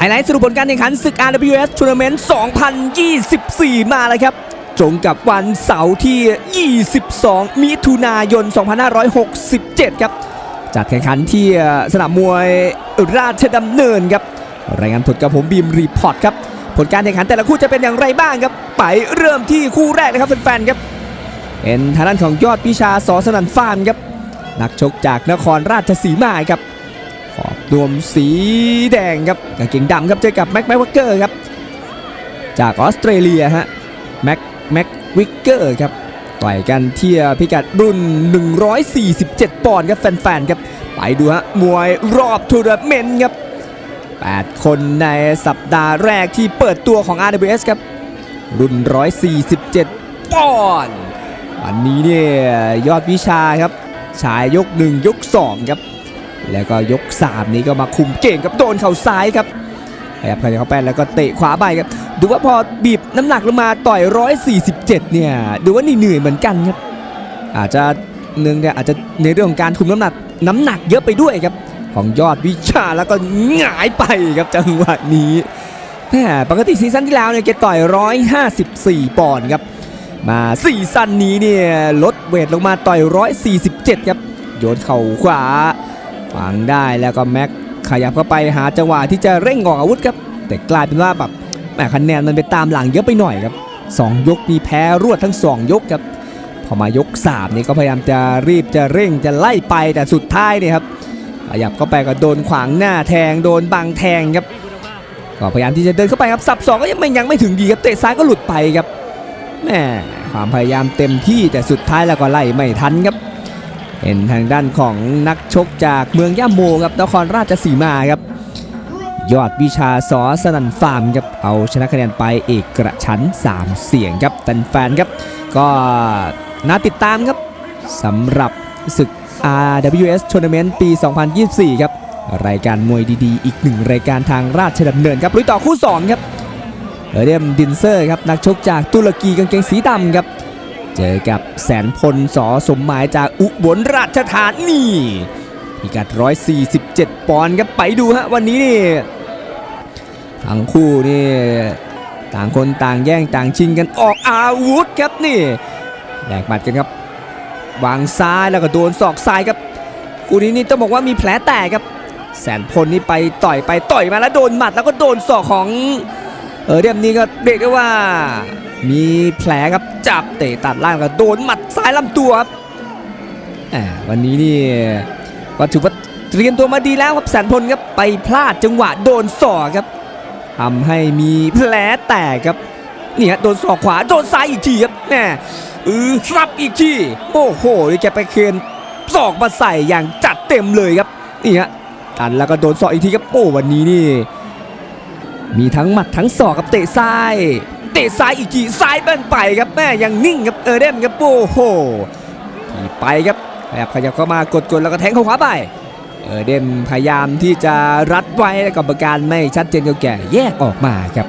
ไฮไลท์สรุปผลการแข่งขันศึก RWS Tournament 2024 มาแล้วครับตรงกับวันเสาร์ที่ 22 มิถุนายน 2567 ครับ จัดแข่งขันที่สนามมวยราชดำเนินครับ รายงานผลกับผมบีมรีพอร์ตครับ ผลการแข่งขันแต่ละคู่จะเป็นอย่างไรบ้างครับ ไปเริ่มที่คู่แรกนะครับแฟนๆครับเป็นทางด้านของยอดพิชาสอสนันฟาร์มครับ นักชกจากนครราชสีมาครับ อบนวมสีแดงครับกางเกงดำครับเจอกับแม็กแม็กวักเกอร์ครับจากออสเตรเลียฮะแม็กแม็กวิกเกอร์ครับต่อยกันที่พิกัดรุ่น 147 ปอนด์ครับแฟนๆครับไปดูฮะมวยรอบทัวร์นาเมนต์ครับ 8 คนในสัปดาห์แรกที่เปิดตัวของ RWS ครับ รุ่น 147 ปอนด์วันนี้เนี่ยยอดวิชาครับ ชายยก 1 ยก 2 ครับ แล้วก็ยก 3 นี้ก็มาคุมเกมครับโดนเข่าซ้ายครับขยับขยับเข้าไปแล้วก็เตะขวาไปครับ ดูว่าพอบีบน้ำหนักลงมาต่อย 147 เนี่ย ดูว่าเหนื่อยเหมือนกันครับ อาจจะเนื่งเนี่ยอาจจะในเรื่องของการคุมน้ำหนักน้ำหนักเยอะไปด้วยครับ ของยอดวิชาแล้วก็หงายไปครับจังหวะนี้แหมปกติซีซั่นที่แล้วเนี่ยแกต่อย 154 ปอนด์ครับ มาซีซั่นนี้เนี่ยลดเวทลงมาต่อย 147 ครับ โยนเข่าขวา ฝังได้แล้วก็แม็กขยับเข้าไปหาจังหวะที่จะเร่งออกอาวุธครับ แต่กลายเป็นว่าแบบแหมคะแนนมันไปตามหลังเยอะไปหน่อยครับ 2 ยกมีแพ้รวดทั้ง 2 ยกครับ พอมายก3นี่ก็พยายามจะรีบจะเร่งจะไล่ไปแต่สุดท้ายเนี่ยครับขยับเข้าไปก็โดนขวางหน้าแทงโดนบังแทงครับก็พยายามที่จะเดินเข้าไปครับสับสองก็ยังไม่ยังไม่ถึงดีครับเตะซ้ายก็หลุดไปครับแม่ความพยายามเต็มที่แต่สุดท้ายแล้วก็ไล่ไม่ทันครับ เห็นทางด้านของนักชกจากเมืองย่าโมครับนครราชสีมาครับ ยอดวิชาสอสนันฟาร์มครับเอาชนะคะแนนไปเอกกระชั้น 3 เสียงครับแฟนๆครับ ก็น่าติดตามครับสำหรับศึก RWS Tournament ปี 2024 ครับ รายการมวยดีๆ อีกหนึ่งรายการทางราชดำเนินครับลุยต่อคู่ 2 ครับเอเดมดินเซอร์ครับนักชกจากตุรกีกางเกงสีดำครับ เจอกับแสนพลสอสมหมายจากอุบลราชธานีพิกัด 147 ปอนด์ครับไปดูฮะวันนี้นี่ทั้งคู่นี่ต่างคนต่างแย่งต่างชิงกันออกอาวุธครับนี่แลกหมัดกันครับ วางซ้ายแล้วก็โดนศอกซ้ายครับคู่นี้นี่ต้องบอกว่ามีแผลแตกครับ แสนพลนี่ไปต่อยไปต่อยมาแล้วโดนหมัดแล้วก็โดนศอกของ เออเดมนี้ก็เรียกได้ว่า มีแผลครับจับเตะตัดล่างก็โดนหมัดซ้ายลำตัวครับวันนี้นี่ก็ถือว่าเตรียมตัวมาดีแล้วครับแสนพลครับไปพลาดจังหวะโดนศอกครับทำให้มีแผลแตกครับนี่ฮะโดนศอกขวาโดนซ้ายอีกทีครับแหมเออซับอีกทีโอ้โหนี่แกไปเคียนศอกมาใส่อย่างจัดเต็มเลยครับนี่ฮะตันแล้วก็โดนศอกอีกทีครับโอ้วันนี้นี่ มีทั้งหมัดทั้งศอกกับเตะซ้าย เตะซ้ายอีกทีซ้ายเบิ้ลไปครับแม่ยังนิ่งครับเออเดมครับโอ้โหทีไปครับแบบขยับเข้ามากดๆแล้วก็แทงเข้าขวาไป เออเดมพยายามที่จะรัดไว้แล้วกรรมการไม่ชัดเจนก็แก่แยกออกมาครับ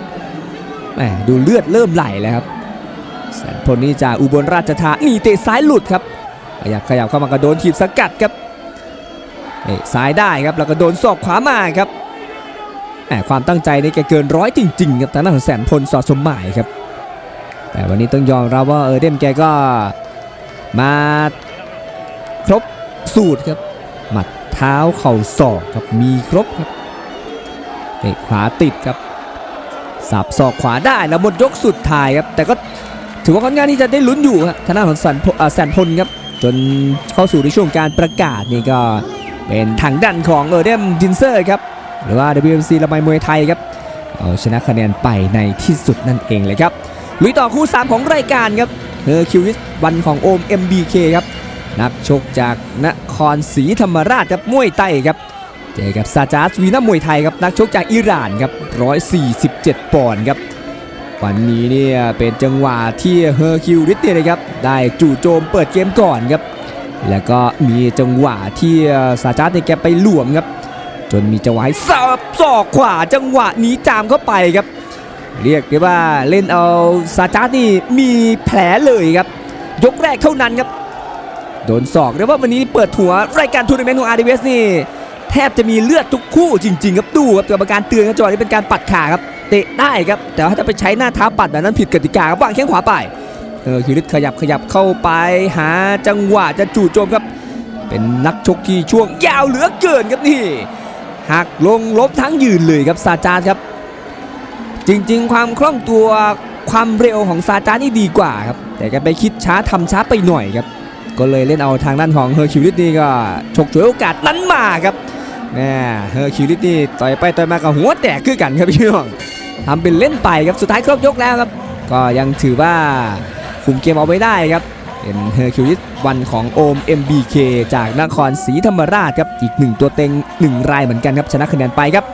แหมดูเลือดเริ่มไหลแล้วครับแสนพลนี่จากอุบลราชธานีเตะซ้ายหลุดครับขยับขยับเข้ามากระโดนถีบสกัดครับเตะซ้ายได้ครับแล้วก็โดนศอกขวามาครับ แหมความตั้งใจนี่แกเกินร้อยจริงๆครับทางด้านของแสนพลสอดสมหมายครับ แต่วันนี้ต้องยอมรับว่าเออเดมแกก็มาครบสูตรครับ หมัดเท้าเข่าศอกครับมีครบครับเตะขวาติดครับสับศอกขวาได้แล้วหมดยกสุดท้ายครับ แต่ก็ถือว่าค่อนข้างที่จะได้ลุ้นอยู่ครับทางด้านของสันพอ่าแสนพลครับ จนเข้าสู่ในช่วงการประกาศนี่ก็เป็นทางดันของเออเดมดินเซอร์ครับ หรือว่า WMC ละไมมวยไทยครับเอาชนะคะแนนไปในที่สุดนั่นเองเลยครับลุยต่อคู่ 3 ของรายการครับเฮอร์คิวลิสวันของโอม MBK ครับนักชกจากนครศรีธรรมราชครับมวยไต้ครับเจอกับซาจาสวีนามวยไทยครับนักชกจากอิหร่านครับ147 ปอนด์ครับวันนี้เนี่ยเป็นจังหวะที่เฮอร์คิวลิสเนี่ยนะครับได้จู่โจมเปิดเกมก่อนครับแล้วก็มีจังหวะที่ซาจาสเนี่ยแกไปหลวมครับ จนมีจังหวะสับศอกขวาจังหวะนี้จามเข้าไปครับ เรียกได้ว่าเล่นเอาซาจานี่มีแผลเลยครับ ยกแรกเท่านั้นครับโดนศอกเรียกว่าวันนี้เปิดหัวรายการทัวร์นาเมนต์ของ RDS นี่แทบจะมีเลือดทุกคู่จริง ๆ ครับดูครับกรรมการเตือนครับจังหวะนี้เป็นการปัดขาครับเตะได้ครับแต่ว่าถ้าไปใช้หน้าเท้าปัดแบบนั้นผิดกติกาครับวางแข้งขวาไปเออคิริตขยับขยับเข้าไปหาจังหวะจะจู่โจมครับ เป็นนักชกที่ช่วงยาวเหลือเกินครับนี่ หักลงลบทั้งยืนเลยครับซาจานครับ จริงๆ ความคล่องตัวความเร็วของซาจานนี่ดีกว่าครับ แต่แกไปคิดช้าทำช้าไปหน่อยครับ ก็เลยเล่นเอาทางด้านของเฮอร์คิวลิสนี่ก็ฉกฉวยโอกาสนั้นมาครับแม่เฮอร์คิวลิสนี่ต่อยไปต่อยมากับหัวแตกคือกันครับพี่น้องทำเป็นเล่นไปครับสุดท้ายครบยกแล้วครับ ก็ยังถือว่าคุมเกมเอาไว้ได้ครับ เป็นเฮอร์คิวลิสวันของโอม MBK จากนครศรีธรรมราชครับ อีกหนึ่งตัวเต็งหนึ่งรายเหมือนกันครับ ชนะคะแนนไปครับ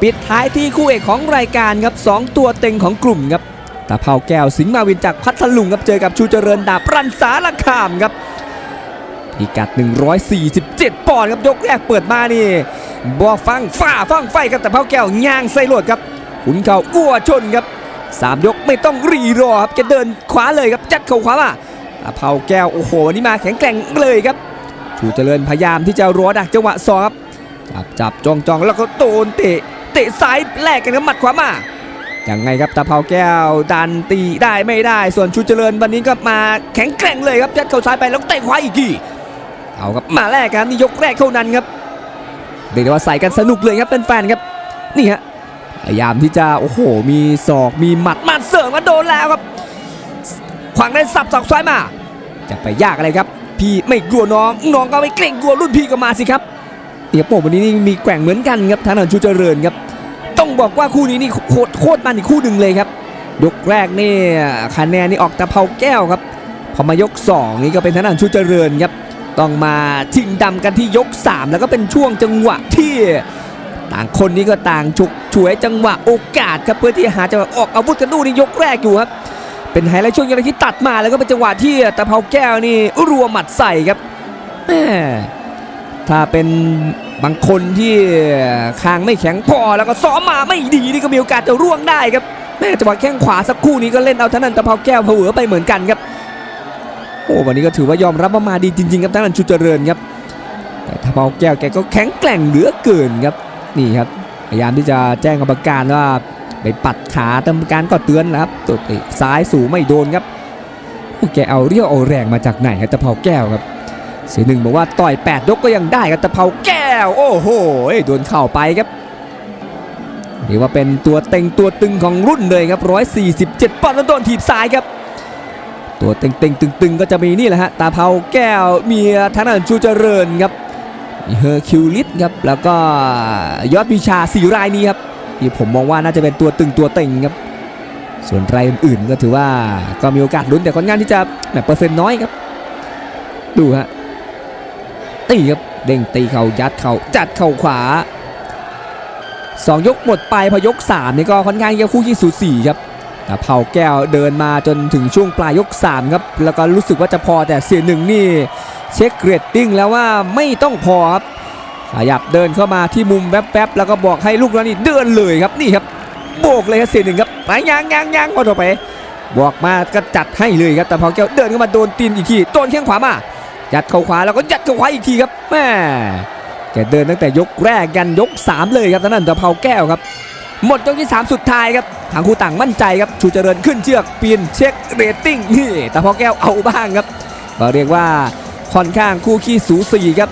ปิดท้ายที่คู่เอกของรายการครับสองตัวเต็งของกลุ่มครับตาเผาแก้วสิงห์มาวินจากพัทลุงครับ เจอกับชูเจริญดาบรันสารคามครับพิกัด 147 ปอนด์ครับ ยกแรกเปิดมานี่บอฟังฝ่าฟังไฟครับแต่เผาแก้วย่างไส้หลดครับขุนเข่าอ้วชนครับสามยกไม่ต้องรีรอครับจะเดินขวาเลยครับจัดเข่าขวามา ตาเผาแก้ว โอ้โหวันนี้มาแข็งแกร่งเลยครับ ชูเจริญพยายามที่จะรอดักจังหวะสองครับ จับจับจ้องจ้องแล้วก็โดนเตะ เตะซ้ายแลกกันกับหมัดขวามาอย่างไงครับตาเผาแก้ว ดันตีได้ไม่ได้ ส่วนชูเจริญวันนี้ก็มาแข็งแกร่งเลยครับยัดเข้าซ้ายไปแล้วเตะขวาอีกทีเอาครับมาแลกกันนี่ยกแรกเท่านั้นครับเรียกได้ว่าใส่กันสนุกเลยครับเป็นแฟนๆครับนี่ฮะพยายามที่จะโอ้โห มีศอกมีหมัดหมัดเสริมมาโดนแล้วครับขวางได้สับศอกซ้ายมา จะไปยากอะไรครับ พี่ไม่กลัวน้องน้องก็ไม่เกรงกลัวรุ่นพี่ก็มาสิครับเตียโป่งวันนี้นี่มีแกว่งเหมือนกันครับทางด้านชูเจริญครับ ต้องบอกว่าคู่นี้นี่โคตรโคตรมันอีกคู่หนึ่งเลยครับ ยกแรกนี่คะแนนนี่ออกตะเภาแก้วครับ พอมายก 2 นี่ก็เป็นทางด้านชูเจริญครับ ต้องมาชิงดำกันที่ยก 3 แล้วก็เป็นช่วงจังหวะที่ ต่างคนนี้ก็ต่างฉุกฉวยจังหวะโอกาสครับเพื่อที่หาจังหวะออกอาวุธกันดูนี่ยกแรกอยู่ครับ เป็นไฮไลท์ช่วงยกแรกที่ตัดมาแล้วก็เป็นจังหวะที่ตะเภาแก้วนี่รัวหมัดใส่ครับแม่ถ้าเป็นบางคนที่คางไม่แข็งพอแล้วก็ซ้อมมาไม่ดีนี่ก็มีโอกาสจะร่วงได้ครับแม่จังหวะแข้งขวาสักคู่นี้ก็เล่นเอาท่านันตะเภาแก้วเผวอไปเหมือนกันครับโอ้วันนี้ก็ถือว่ายอมรับว่ามาดีจริงๆครับท่านันชูเจริญครับแต่ตะเภาแก้วแกก็แข็งแกร่งเหลือเกินครับนี่ครับพยายามที่จะแจ้งกรรมการว่า ไปปัดขากรรมการก็เตือนแล้วครับตัวเตะซ้ายสูงไม่โดนครับโอ้แกเอาเรี่ยวเอาแรงมาจากไหนครับตะเภาแก้วครับ เสียหนึ่งบอกว่าต่อย8ยกก็ยังได้ครับตะเภาแก้ว โอ้โหโดนเข่าไปครับเรียกว่าเป็นตัวเต็งตัวตึงของรุ่นเลยครับ147ปอนด์แล้วโดนถีบซ้ายครับ ตัวเต็งเต็งตึงตึงๆก็จะมีนี่แหละฮะตาเภาแก้วมีทางด้านชูเจริญครับเฮอร์คิวลิสครับแล้วก็ยอดวิชาสีรายนี้ครับ ที่ผมมองว่าน่าจะเป็นตัวตึงตัวเต็งครับ ส่วนรายอื่นๆก็ถือว่าก็มีโอกาสลุ้นแต่ค่อนข้างที่จะแหมเปอร์เซ็นต์น้อยครับ ดูฮะตีครับเด้งตีเขายัดเข่าจัดเข่าขวาสองยกหมดไปพอยก3นี่ก็ค่อนข้างจะคู่ที่สูสีครับแต่เผาแก้วเดินมาจนถึงช่วงปลายยก3ครับแล้วก็รู้สึกว่าจะพอแต่เสียหนึ่งนี่เช็คเกรตติ้งแล้วว่าไม่ต้องพอครับ ขยับเดินเข้ามาที่มุมแป๊บๆแล้วก็บอกให้ลูกแล้วนี่เดินเลยครับนี่ครับโบกเลยครับเสียหนึ่งครับไปยางยางยางพอต่อไปบอกมาก็จัดให้เลยครับแต่เผาแก้วเดินเข้ามาโดนตีนอีกทีโดนแข้งขวามายัดเข่าขวาแล้วก็ยัดเข่าขวาอีกทีครับแม่แกเดินตั้งแต่ยกแรกยันยก 3 เลยครับทางนั้นตะเภาแก้วครับ หมดยกที่ 3 สุดท้ายครับทางคู่ต่างมั่นใจครับชูเจริญขึ้นเชือกปีนเช็คเรตติ้งนี่ตะเภาแก้วเอาบ้างครับก็เรียกว่าค่อนข้างคู่ขี้สูสีครับ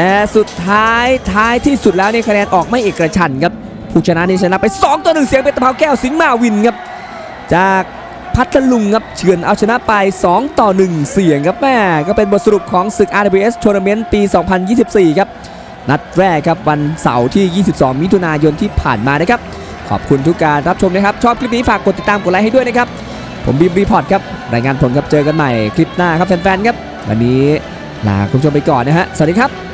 แต่สุดท้ายท้ายที่สุดแล้วนี่คะแนนออกไม่เอกฉันครับผู้ชนะนี่ชนะไป 2 ต่อ 1 เสียงเป็นตะเภาแก้วสิงห์มาวินครับจากพัทลุงครับเฉือนเอาชนะไป 2 ต่อ 1 เสียงครับแม่ก็เป็นบทสรุปของศึก RWS Tournament ปี 2024 ครับนัดแรกครับวันเสาร์ที่ 22 มิถุนายนที่ผ่านมานะครับ ขอบคุณทุกการรับชมนะครับ ชอบคลิปนี้ฝากกดติดตามกดไลค์ให้ด้วยนะครับ ผมบีมรีพอร์ตครับ รายงานผลครับเจอกันใหม่คลิปหน้าครับแฟนๆครับ วันนี้ลาคุณผู้ชมไปก่อนนะฮะ สวัสดีครับ